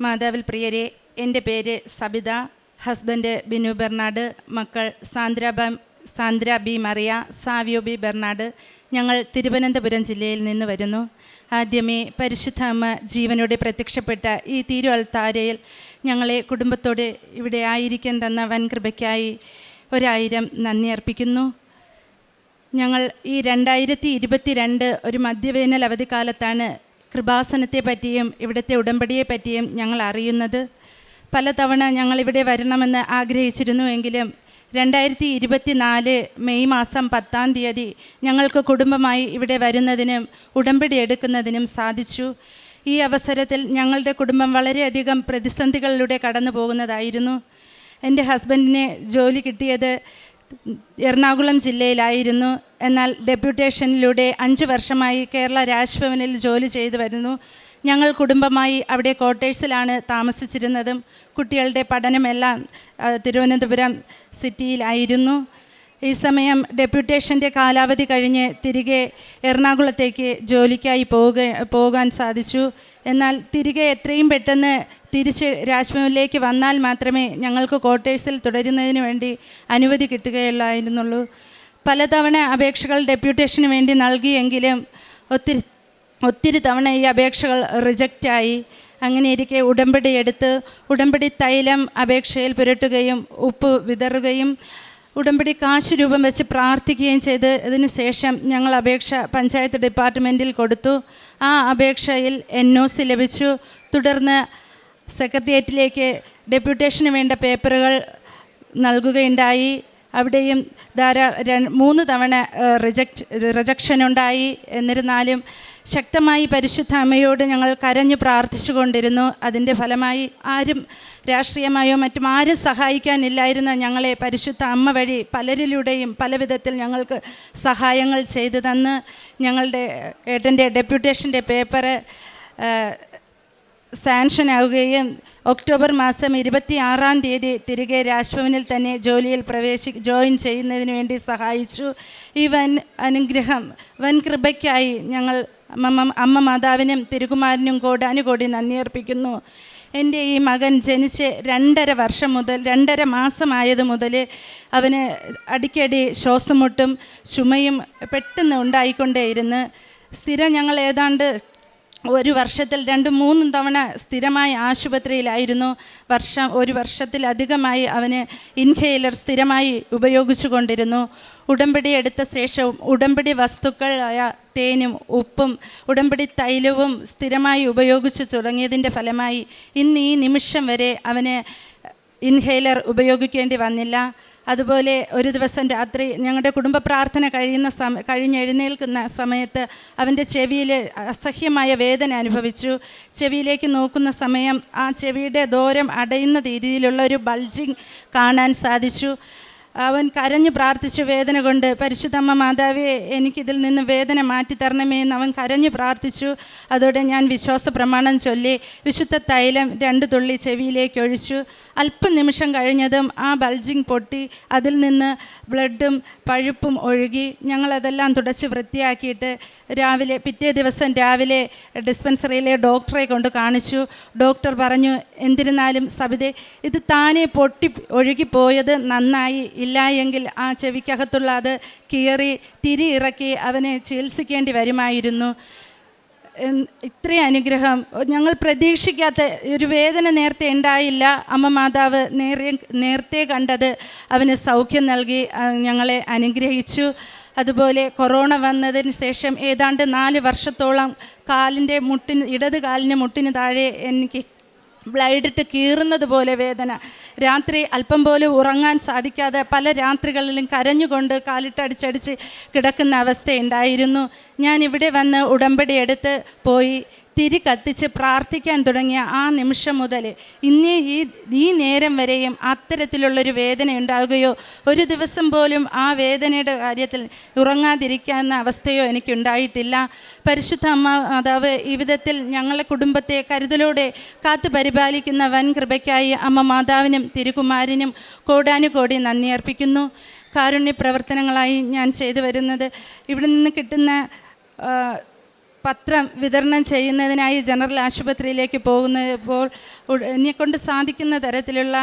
മാതാവിൽ പ്രിയരെ എന്റെ പേര് സബിത. Husband Binu Bernard. മക്കൾ Sandra Sandra B Maria Savio B Bernard. ഞങ്ങൾ തിരുവനന്തപുരം ജില്ലയിൽ നിന്ന് വരുന്നു. ആദ്യമേ പരിശുദ്ധ അമ്മ ജീവനോടെ പ്രത്യക്ഷപ്പെട്ട ഈ തീരു അൽത്താരയിൽ ഞങ്ങളെ കുടുംബത്തോട് ഇവിടെ ആയിരിക്കാൻ തന്ന വൻകൃപയ്ക്കായി ഒരായിരം നന്ദി അർപ്പിക്കുന്നു. ഞങ്ങൾ ഈ രണ്ടായിരത്തി ഇരുപത്തി രണ്ട് ഒരു മധ്യവേനൽ അവധിക്കാലത്താണ് കൃപാസനത്തെ പറ്റിയും ഇവിടുത്തെ ഉടമ്പടിയെ പറ്റിയും ഞങ്ങൾ അറിയുന്നത്. പലതവണ ഞങ്ങൾ ഇവിടെ വരണമെന്ന് ആഗ്രഹിച്ചിരുന്നുവെങ്കിലും രണ്ടായിരത്തി ഇരുപത്തി നാല് മെയ് മാസം പത്താം തീയതി ഞങ്ങൾക്ക് കുടുംബമായി ഇവിടെ വരുന്നതിനും ഉടമ്പടി എടുക്കുന്നതിനും സാധിച്ചു. ഈ അവസരത്തിൽ ഞങ്ങളുടെ കുടുംബം വളരെയധികം പ്രതിസന്ധികളിലൂടെ കടന്നു പോകുന്നതായിരുന്നു എന്റെ ഹസ്ബൻഡിന് ജോലി കിട്ടിയത് എറണാകുളം ജില്ലയിലായിരുന്നു. എന്നാൽ ഡെപ്യൂട്ടേഷനിലൂടെ അഞ്ച് വർഷമായി കേരള രാജ്ഭവനിൽ ജോലി ചെയ്തു വരുന്നു. ഞങ്ങൾ കുടുംബമായി അവിടെ ക്വാർട്ടേഴ്സിലാണ് താമസിച്ചിരുന്നതും. കുട്ടികളുടെ പഠനമെല്ലാം തിരുവനന്തപുരം സിറ്റിയിലായിരുന്നു. ഈ സമയം ഡെപ്യൂട്ടേഷന്റെ കാലാവധി കഴിഞ്ഞ് തിരികെ എറണാകുളത്തേക്ക് ജോലിക്കായി പോവുക പോകാൻ സാധിച്ചു. എന്നാൽ തിരികെ എത്രയും പെട്ടെന്ന് തിരിച്ച് രാജ്ഭവനിലേക്ക് വന്നാൽ മാത്രമേ ഞങ്ങൾക്ക് ക്വാർട്ടേഴ്സിൽ തുടരുന്നതിന് വേണ്ടി അനുമതി കിട്ടുകയുള്ളായിരുന്നുള്ളൂ. പലതവണ അപേക്ഷകൾ ഡെപ്യൂട്ടേഷന് വേണ്ടി നൽകിയെങ്കിലും ഒത്തിരി ഒത്തിരി തവണ ഈ അപേക്ഷകൾ റിജക്റ്റായി. അങ്ങനെ ഇരിക്കെ ഉടമ്പടി എടുത്ത് ഉടമ്പടി തൈലം അപേക്ഷയിൽ പുരട്ടുകയും ഉപ്പ് വിതറുകയും ഉടമ്പടി കാശ് രൂപം വെച്ച് പ്രാർത്ഥിക്കുകയും ചെയ്ത് ഇതിന് ശേഷം ഞങ്ങൾ അപേക്ഷ പഞ്ചായത്ത് ഡിപ്പാർട്ട്മെന്റിൽ കൊടുത്തു. ആ അപേക്ഷയിൽ എൻ ഒ സി ലഭിച്ചു. തുടർന്ന് സെക്രട്ടേറിയറ്റിലേക്ക് ഡെപ്യൂട്ടേഷന് വേണ്ട പേപ്പറുകൾ നൽകുകയുണ്ടായി. അവിടെയും ധാരാ മൂന്ന് തവണ റിജക്റ്റ് റിജക്ഷൻ ഉണ്ടായി എന്നിരുന്നാലും ശക്തമായി പരിശുദ്ധ അമ്മയോട് ഞങ്ങൾ കരഞ്ഞു പ്രാർത്ഥിച്ചു കൊണ്ടിരുന്നു അതിന്റെ ഫലമായി ആരും രാഷ്ട്രീയമായോ മറ്റും ആരും സഹായിക്കാനില്ലായിരുന്ന ഞങ്ങളെ പരിശുദ്ധ അമ്മ വഴി പലരിലൂടെയും പല വിധത്തിൽ ഞങ്ങൾക്ക് സഹായങ്ങൾ ചെയ്തു തന്ന് ഞങ്ങളുടെ ഏട്ടന്റെ ഡെപ്യൂട്ടേഷന്റെ പേപ്പറ് സാങ്ഷൻ ആവുകയും ഒക്ടോബർ മാസം ഇരുപത്തി ആറാം തീയതി തിരികെ രാജ്ഭവനിൽ തന്നെ ജോലിയിൽ പ്രവേശി ജോയിൻ ചെയ്യുന്നതിന് വേണ്ടി സഹായിച്ചു. ഈ വൻ അനുഗ്രഹം വൻ കൃപയ്ക്കായി ഞങ്ങൾ അമ്മ മാതാവിനും തിരുകുമാരനും കോടാനുകോടി നന്ദി അർപ്പിക്കുന്നു. എന്റെ ഈ മകൻ ജനിച്ച് രണ്ടര വർഷം മുതൽ രണ്ടര മാസമായത് മുതൽ അവന് അടിക്കടി ശ്വാസം മുട്ടും ചുമയും പെട്ടെന്ന് ഉണ്ടായിക്കൊണ്ടേയിരുന്നു. സ്ഥിരം ഞങ്ങൾ ഏതാണ്ട് ഒരു വർഷത്തിൽ രണ്ടും മൂന്നും തവണ സ്ഥിരമായി ആശുപത്രിയിലായിരുന്നു. വർഷം ഒരു വർഷത്തിലധികമായി അവന് ഇൻഹേലർ സ്ഥിരമായി ഉപയോഗിച്ചു കൊണ്ടിരുന്നു ഉടമ്പടി എടുത്ത ശേഷവും ഉടമ്പടി വസ്തുക്കളായ തേനും ഉപ്പും ഉടമ്പടി തൈലവും സ്ഥിരമായി ഉപയോഗിച്ചു തുടങ്ങിയതിന്റെ ഫലമായി ഇന്ന് ഈ നിമിഷം വരെ അവന് ഇൻഹേലർ ഉപയോഗിക്കേണ്ടി വന്നില്ല. അതുപോലെ ഒരു ദിവസം രാത്രി ഞങ്ങളുടെ കുടുംബ പ്രാർത്ഥന കഴിയുന്ന സമ കഴിഞ്ഞെഴുന്നേൽക്കുന്ന സമയത്ത് അവന്റെ ചെവിയിൽ അസഹ്യമായ വേദന അനുഭവിച്ചു. ചെവിയിലേക്ക് നോക്കുന്ന സമയം ആ ചെവിയുടെ ദൂരം അടയുന്ന രീതിയിലുള്ള ഒരു ബൾജിങ് കാണാൻ സാധിച്ചു. അവൻ കരഞ്ഞു പ്രാർത്ഥിച്ചു വേദന കൊണ്ട് പരിശുദ്ധമ്മ മാതാവെ എനിക്കിതിൽ നിന്ന് വേദന മാറ്റി തരണമേ എന്ന് അവൻ കരഞ്ഞു പ്രാർത്ഥിച്ചു. അതോടെ ഞാൻ വിശ്വാസ പ്രമാണം ചൊല്ലി വിശുദ്ധ തൈലം രണ്ട് തുള്ളി ചെവിയിലേക്ക് ഒഴിച്ചു. അല്പം നിമിഷം കഴിഞ്ഞതും ആ ബൾജിങ് പൊട്ടി അതിൽ നിന്ന് ബ്ലഡും പഴുപ്പും ഒഴുകി. ഞങ്ങളതെല്ലാം തുടച്ച് വൃത്തിയാക്കിയിട്ട് രാവിലെ പിറ്റേ ദിവസം രാവിലെ ഡിസ്പെൻസറിയിലെ ഡോക്ടറെ കൊണ്ട് കാണിച്ചു. ഡോക്ടർ പറഞ്ഞു എന്തിരുന്നാലും സബിതെ ഇത് താനെ പൊട്ടി ഒഴുകിപ്പോയത് നന്നായി ഇല്ല എങ്കിൽ ആ ചെവിക്കകത്തുള്ള അത് കീറി തിരി ഇറക്കി അവനെ ചികിത്സിക്കേണ്ടി വരുമായിരുന്നു. ഇത്രയും അനുഗ്രഹം. ഞങ്ങൾ പ്രതീക്ഷിക്കാത്ത ഒരു വേദന നേരത്തെ ഉണ്ടായില്ല. അമ്മ മാതാവ് നേരെ നേരത്തെ കണ്ടത് അവന് സൗഖ്യം നൽകി ഞങ്ങളെ അനുഗ്രഹിച്ചു. അതുപോലെ കൊറോണ വന്നതിന് ശേഷം ഏതാണ്ട് നാല് വർഷത്തോളം കാലിന്റെ മുട്ടിന് ഇടത് കാലിന്റെ മുട്ടിന് താഴെ എനിക്ക് ബ്ലൈഡിട്ട് കീറുന്നത് പോലെ വേദന. രാത്രി അല്പം പോലും ഉറങ്ങാൻ സാധിക്കാതെ പല രാത്രികളിലും കരഞ്ഞുകൊണ്ട് കാലിട്ടടിച്ചടിച്ച് കിടക്കുന്ന അവസ്ഥയുണ്ടായിരുന്നു. ഞാൻ ഇവിടെ വന്ന് ഉടമ്പടി എടുത്ത് പോയി തിരി കത്തിച്ച് പ്രാർത്ഥിക്കാൻ തുടങ്ങിയ ആ നിമിഷം മുതൽ ഇന്നേ ഈ ഈ നേരം വരെയും അത്തരത്തിലുള്ളൊരു വേദന ഉണ്ടാവുകയോ ഒരു ദിവസം പോലും ആ വേദനയുടെ കാര്യത്തിൽ ഉറങ്ങാതിരിക്കാവുന്ന അവസ്ഥയോ എനിക്കുണ്ടായിട്ടില്ല. പരിശുദ്ധ അമ്മ മാതാവ് ഈ വിധത്തിൽ ഞങ്ങളുടെ കുടുംബത്തെ കരുതലോടെ കാത്തു പരിപാലിക്കുന്ന വൻ കൃപയ്ക്കായി അമ്മ മാതാവിനും തിരുകുമാരനും കോടാനുകോടി നന്ദി അർപ്പിക്കുന്നു. കാരുണ്യ പ്രവർത്തനങ്ങളായി ഞാൻ ചെയ്തു വരുന്നത്. ഇവിടെ നിന്ന് കിട്ടുന്ന പത്രം വിതരണം ചെയ്യുന്നതിനായി ജനറൽ ആശുപത്രിയിലേക്ക് പോകുന്നപ്പോൾ എന്നെക്കൊണ്ട് സാധിക്കുന്ന തരത്തിലുള്ള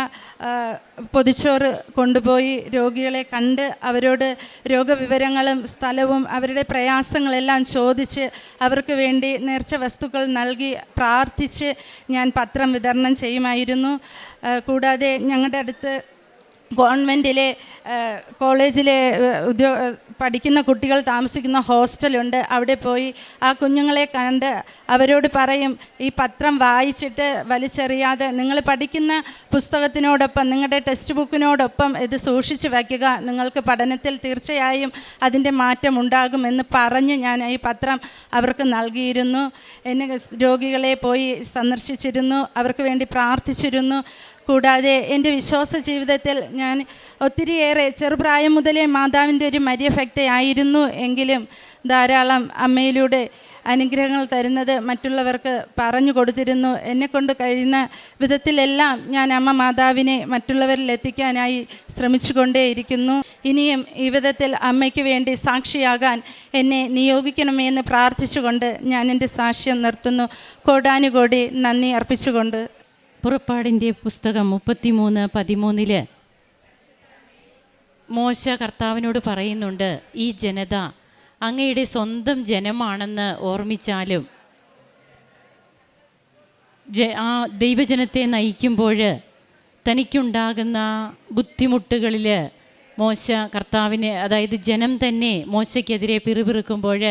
പൊതിച്ചോറ് കൊണ്ടുപോയി രോഗികളെ കണ്ട് അവരോട് രോഗവിവരങ്ങളും സ്ഥലവും അവരുടെ പ്രയാസങ്ങളെല്ലാം ചോദിച്ച് അവർക്ക് വേണ്ടി നേർച്ച വസ്തുക്കൾ നൽകി പ്രാർത്ഥിച്ച് ഞാൻ പത്രം വിതരണം ചെയ്യുമായിരുന്നു. കൂടാതെ ഞങ്ങളുടെ അടുത്ത് ഗവൺമെന്റിലെ കോളേജിലെ ഉദ്യോ പഠിക്കുന്ന കുട്ടികൾ താമസിക്കുന്ന ഹോസ്റ്റലുണ്ട്. അവിടെ പോയി ആ കുഞ്ഞുങ്ങളെ കണ്ട് അവരോട് പറയും ഈ പത്രം വായിച്ചിട്ട് വലിച്ചെറിയാതെ നിങ്ങൾ പഠിക്കുന്ന പുസ്തകത്തിനോടൊപ്പം നിങ്ങളുടെ ടെക്സ്റ്റ് ബുക്കിനോടൊപ്പം ഇത് സൂക്ഷിച്ച് വയ്ക്കുക. നിങ്ങൾക്ക് പഠനത്തിൽ തീർച്ചയായും അതിന്റെ മാറ്റം ഉണ്ടാകുമെന്ന് പറഞ്ഞ് ഞാൻ ഈ പത്രം അവർക്ക് നൽകിയിരുന്നു. എന്നെ രോഗികളെ പോയി സന്ദർശിച്ചിരുന്നു. അവർക്ക് വേണ്ടി പ്രാർത്ഥിച്ചിരുന്നു. കൂടാതെ എന്റെ വിശ്വാസ ജീവിതത്തിൽ ഞാൻ ഒത്തിരിയേറെ ചെറുപ്രായം മുതലേ മാതാവിന്റെ ഒരു മര്യഭക്തയായിരുന്നു എങ്കിലും ധാരാളം അമ്മയിലൂടെ അനുഗ്രഹങ്ങൾ തരുന്നത് മറ്റുള്ളവർക്ക് പറഞ്ഞു കൊടുത്തിരുന്നു. എന്നെക്കൊണ്ട് കഴിയുന്ന വിധത്തിലെല്ലാം ഞാൻ അമ്മ മാതാവിനെ മറ്റുള്ളവരിൽ എത്തിക്കാനായി ശ്രമിച്ചുകൊണ്ടേയിരിക്കുന്നു ഇനിയും ഈ വിധത്തിൽ അമ്മയ്ക്ക് വേണ്ടി സാക്ഷിയാകാൻ എന്നെ നിയോഗിക്കണമേ എന്ന് പ്രാർത്ഥിച്ചുകൊണ്ട് ഞാൻ എന്റെ സാക്ഷ്യം നിർത്തുന്നു. കോടാനുകോടി നന്ദി അർപ്പിച്ചുകൊണ്ട്. പുറപ്പാടിന്റെ പുസ്തകം മുപ്പത്തിമൂന്ന് പതിമൂന്നിൽ മോശ കർത്താവിനോട് പറയുന്നുണ്ട് ഈ ജനത അങ്ങയുടെ സ്വന്തം ജനമാണെന്ന് ഓർമ്മിച്ചാലും ആ ദൈവജനത്തെ നയിക്കുമ്പോൾ തനിക്കുണ്ടാകുന്ന ബുദ്ധിമുട്ടുകളിൽ മോശ കർത്താവിന് അതായത് ജനം തന്നെ മോശയ്ക്കെതിരെ പിറുപിറുക്കുമ്പോൾ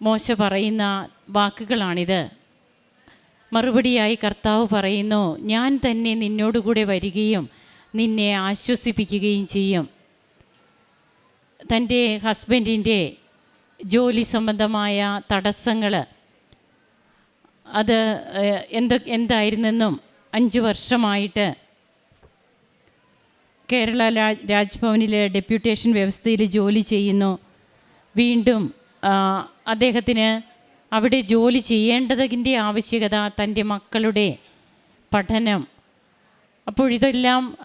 മോശ പറയുന്ന വാക്കുകളാണിത്. മറുപടിയായി കർത്താവ് പറയുന്നു ഞാൻ തന്നെ നിന്നോടുകൂടെ വരികയും നിന്നെ ആശ്വസിപ്പിക്കുകയും ചെയ്യും. തന്റെ ഹസ്ബൻഡിന്റെ ജോലി സംബന്ധമായ തടസ്സങ്ങൾ അത് എന്ത് എന്ത എന്തായിരുന്നെന്നും അഞ്ച് വർഷമായിട്ട് കേരള രാജ് രാജ്ഭവനിലെ ഡെപ്യൂട്ടേഷൻ വ്യവസ്ഥയിൽ ജോലി ചെയ്യുന്നു. വീണ്ടും അദ്ദേഹത്തിന് അവിടെ ജോലി ചെയ്യേണ്ടതിന്റെ ആവശ്യകത തന്റെ മക്കളുടെ പഠനം.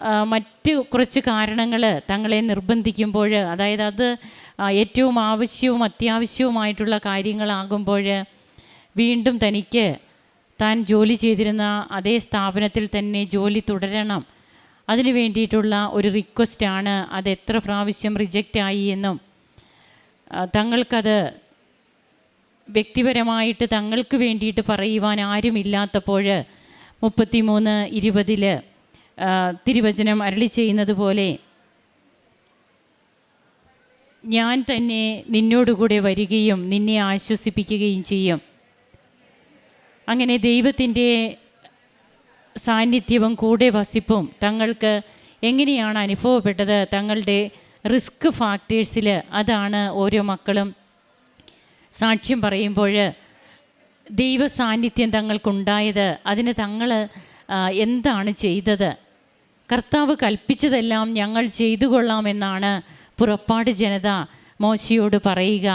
ആ, മറ്റ് കുറച്ച് കാരണങ്ങൾ തങ്ങളെ നിർബന്ധിക്കുമ്പോൾ അതായത് അത് ഏറ്റവും ആവശ്യവും അത്യാവശ്യവുമായിട്ടുള്ള കാര്യങ്ങളാകുമ്പോൾ വീണ്ടും തനിക്ക് താൻ ജോലി ചെയ്തിരുന്ന അതേ സ്ഥാപനത്തിൽ തന്നെ ജോലി തുടരണം. അതിനു വേണ്ടിയിട്ടുള്ള ഒരു റിക്വസ്റ്റാണ് അത് എത്ര പ്രാവശ്യം റിജക്റ്റായി എന്നും തങ്ങൾക്കത് വ്യക്തിപരമായിട്ട് തങ്ങൾക്ക് വേണ്ടിയിട്ട് പറയുവാൻ ആരുമില്ലാത്തപ്പോൾ മുപ്പത്തിമൂന്ന് ഇരുപതിൽ തിരുവചനം അരളി ചെയ്യുന്നത് പോലെ ഞാൻ തന്നെ നിന്നോടുകൂടെ വരികയും നിന്നെ ആശ്വസിപ്പിക്കുകയും ചെയ്യും. അങ്ങനെ ദൈവത്തിന്റെ സാന്നിധ്യവും കൂടെ വസിപ്പും തങ്ങൾക്ക് എങ്ങനെയാണ് അനുഭവപ്പെട്ടത്? തങ്ങളുടെ റിസ്ക് ഫാക്ടേഴ്സിൽ അതാണ് ഓരോ മക്കളും സാക്ഷ്യം പറയുമ്പോൾ ദൈവ സാന്നിധ്യം തങ്ങൾക്കുണ്ടായത് അതിന് തങ്ങൾ എന്താണ് ചെയ്തത്? കർത്താവ് കൽപ്പിച്ചതെല്ലാം ഞങ്ങൾ ചെയ്തു കൊള്ളാമെന്നാണ് പുറപ്പാട് ജനത മോശയോട് പറയുക.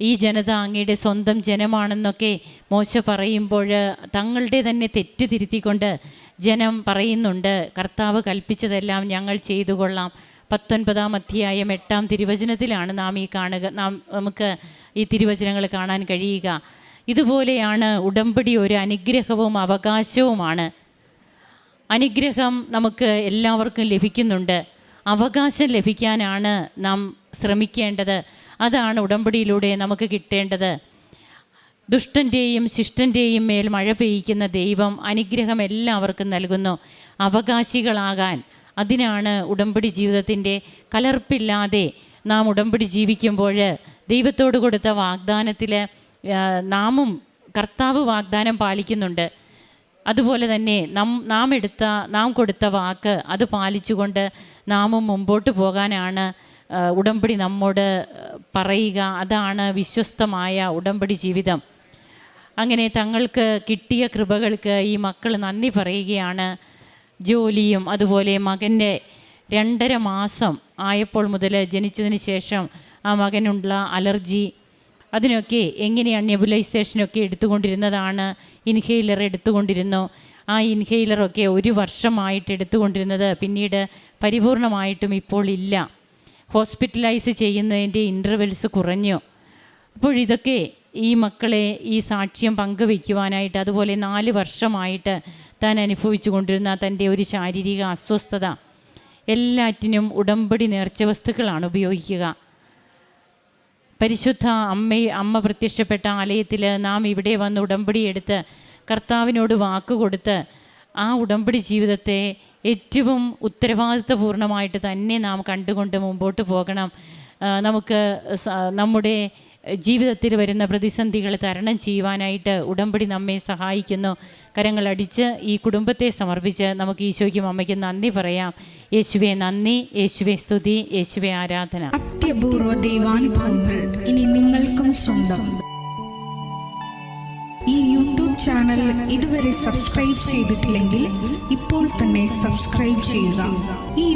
ഈ ജനത അങ്ങയുടെ സ്വന്തം ജനമാണെന്നൊക്കെ മോശ പറയുമ്പോൾ തങ്ങളുടെ തന്നെ തെറ്റ് തിരുത്തിക്കൊണ്ട് ജനം പറയുന്നുണ്ട് കർത്താവ് കൽപ്പിച്ചതെല്ലാം ഞങ്ങൾ ചെയ്തു കൊള്ളാം പത്തൊൻപതാം അധ്യായം എട്ടാം തിരുവചനത്തിലാണ് നാം ഈ കാണുക നാം നമുക്ക് ഈ തിരുവചനങ്ങൾ കാണാൻ കഴിയുക. ഇതുപോലെയാണ് ഉടമ്പടി ഒരു അനുഗ്രഹവും അവകാശവുമാണ്. അനുഗ്രഹം നമുക്ക് എല്ലാവർക്കും ലഭിക്കുന്നുണ്ട്. അവകാശം ലഭിക്കാനാണ് നാം ശ്രമിക്കേണ്ടത്. അതാണ് ഉടമ്പടിയിലൂടെ നമുക്ക് കിട്ടേണ്ടത്. ദുഷ്ടന്റെയും ശിഷ്ടന്റെയും മേൽ മഴ പെയ്യിക്കുന്ന ദൈവം അനുഗ്രഹം എല്ലാവർക്കും നൽകുന്നു. അവകാശികളാകാൻ അതിനാണ് ഉടമ്പടി ജീവിതത്തിന്റെ കലർപ്പില്ലാതെ നാം ഉടമ്പടി ജീവിക്കുമ്പോൾ ദൈവത്തോട് കൊടുത്ത വാഗ്ദാനത്തിൽ നാമും കർത്താവ് വാഗ്ദാനം പാലിക്കുന്നുണ്ട്. അതുപോലെ തന്നെ നം നാം എടുത്ത നാം കൊടുത്ത വാക്ക് അത് പാലിച്ചുകൊണ്ട് നാമും മുമ്പോട്ട് പോകാനാണ് ഉടമ്പടി നമ്മോട് പറയുക. അതാണ് വിശ്വസ്തമായ ഉടമ്പടി ജീവിതം. അങ്ങനെ തങ്ങൾക്ക് കിട്ടിയ കൃപകൾക്ക് ഈ മക്കൾ നന്ദി പറയുകയാണ്. ജോലിയും അതുപോലെ മകന്റെ രണ്ടര മാസം ആയപ്പോൾ മുതൽ ജനിച്ചതിന് ശേഷം ആ മകനുള്ള അലർജി. അതിനൊക്കെ എങ്ങനെയാണ് നെബുലൈസേഷനൊക്കെ എടുത്തുകൊണ്ടിരുന്നതാണ്? ഇൻഹെയിലർ എടുത്തുകൊണ്ടിരുന്നു. ആ ഇൻഹെയിലറൊക്കെ ഒരു വർഷമായിട്ട് എടുത്തുകൊണ്ടിരുന്നത് പിന്നീട് പരിപൂർണമായിട്ടും ഇപ്പോൾ ഇല്ല. ഹോസ്പിറ്റലൈസ് ചെയ്യുന്നതിന്റെ ഇന്റർവെൽസ് കുറഞ്ഞു. അപ്പോഴിതൊക്കെ ഈ മക്കളെ ഈ സാക്ഷ്യം പങ്കുവയ്ക്കുവാനായിട്ട് അതുപോലെ നാല് വർഷമായിട്ട് താൻ അനുഭവിച്ചു കൊണ്ടിരുന്ന തന്റെ ഒരു ശാരീരിക അസ്വസ്ഥത എല്ലാറ്റിനും ഉടമ്പടി നേർച്ച വസ്തുക്കളാണ് ഉപയോഗിക്കുക. പരിശുദ്ധ അമ്മ അമ്മ പ്രത്യക്ഷപ്പെട്ട ആലയത്തിൽ നാം ഇവിടെ വന്ന് ഉടമ്പടി എടുത്ത് കർത്താവിനോട് വാക്ക് കൊടുത്ത് ആ ഉടമ്പടി ജീവിതത്തെ ഏറ്റവും ഉത്തരവാദിത്വപൂർണമായിട്ട് തന്നെ നാം കണ്ടുകൊണ്ട് മുമ്പോട്ട് പോകണം. നമുക്ക് നമ്മുടെ ജീവിതത്തിൽ വരുന്ന പ്രതിസന്ധികൾ തരണം ചെയ്യുവാനായിട്ട് ഉടമ്പടി നമ്മെ സഹായിക്കുന്നു. കരങ്ങളടിച്ച് ഈ കുടുംബത്തെ സമർപ്പിച്ച് നമുക്ക് ഈശോയ്ക്കും അമ്മയ്ക്കും നന്ദി പറയാം. യേശുവെ നന്ദി യേശുവെ സ്തുതി യേശുവെ ആരാധന. അത്യപൂർവ ദൈവാനുഭവങ്ങൾ ഇനി നിങ്ങൾക്കും സ്വന്തം. ഈ യൂട്യൂബ് ചാനൽ ഇതുവരെ സബ്സ്ക്രൈബ് ചെയ്തിട്ടില്ലെങ്കിൽ ഇപ്പോൾ തന്നെ സബ്സ്ക്രൈബ് ചെയ്യുക. ഈ